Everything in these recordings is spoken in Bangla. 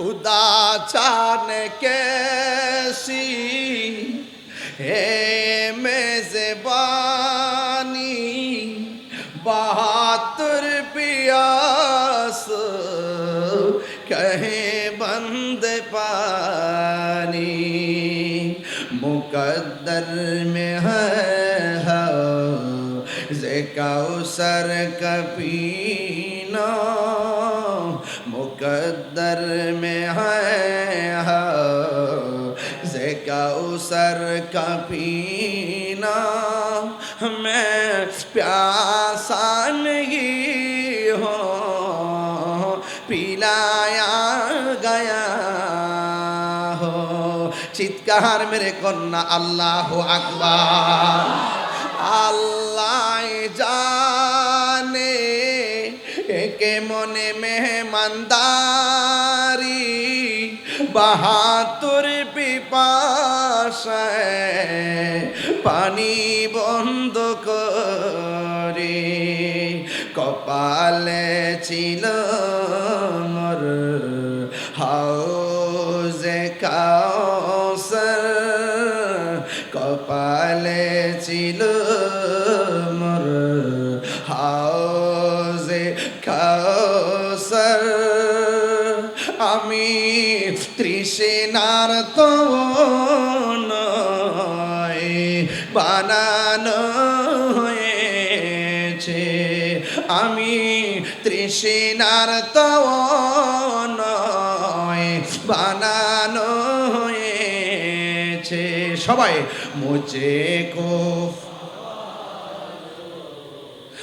خدا چان کیسی ہے میں زبانی بہاتر پیاس کہیں بند پانی۔ مقدر میں ہے زکاؤ سر کا پینا۔ مقدر میں ہے کا اسر کا پینا۔ میں پیاسا نہیں ہوں، پلایا گیا ہو چتکار میرے کن، اللہ اکبار اللہ جا মনে মেহমানদারি বাহাতুর পিপাসায় পানি বন্ধ করে কপালে ছিল মোর হাউজে কাউসার কাউসার, আমি তৃষ্ণার তো নয়, বানানো হয়েছে। আমি তৃষ্ণার তো নয়, বানানো হয়েছে। সবাই মুঝে কো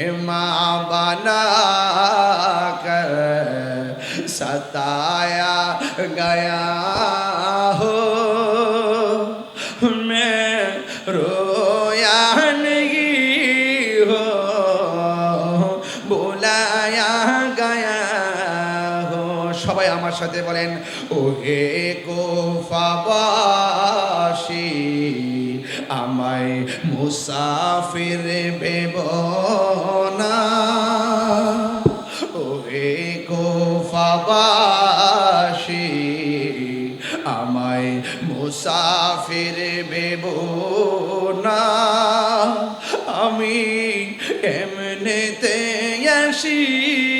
امام بنا کر ستایا گیا ہو میں رو সাথে বলেন, ওহে কোফাবাসী আমায় মুসাফির ভেব না। ওহে কোফাবাসী আমায় মুসাফির ভেব না। আমি এমনিতে আসিনি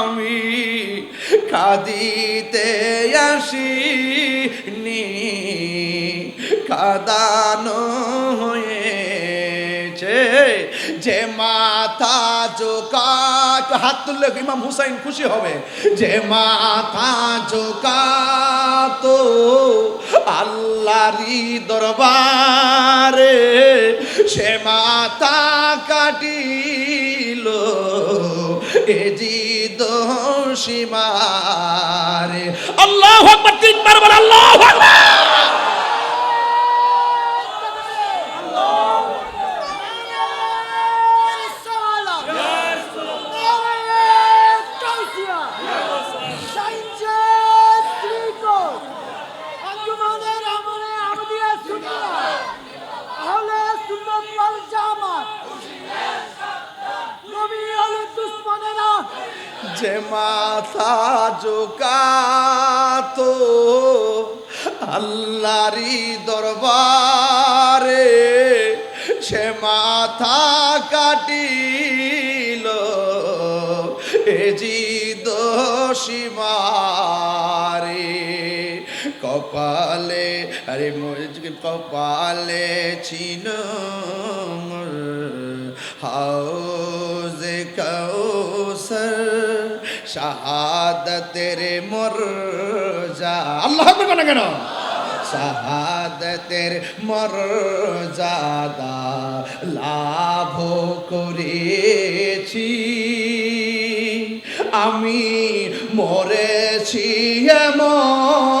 আমি কাঁদিতে আসিনি, কাদানো হয়েছে যে মাথা চোকা হাত তুললে ইমাম হুসাইন খুশি হবে, যে মাথা চোকা তো আল্লাহরি দরবারে। সে মাথা কাটিল, এ জি দোষিমারে আল্লাহ আকবার তিনবার বল আল্লাহ যে মাথা জোকাতো আল্লাহরি দরবারে। সে মাথা কাটিল এ দোষিমারে কপালে, আরে কপালে ছিল হাউজে কৌসর শাহাদতের মোর যা আল্লাহ করবে না কেন? শাহাদতের মর্যাদা লাভ করেছি। আমি মরেছি এমন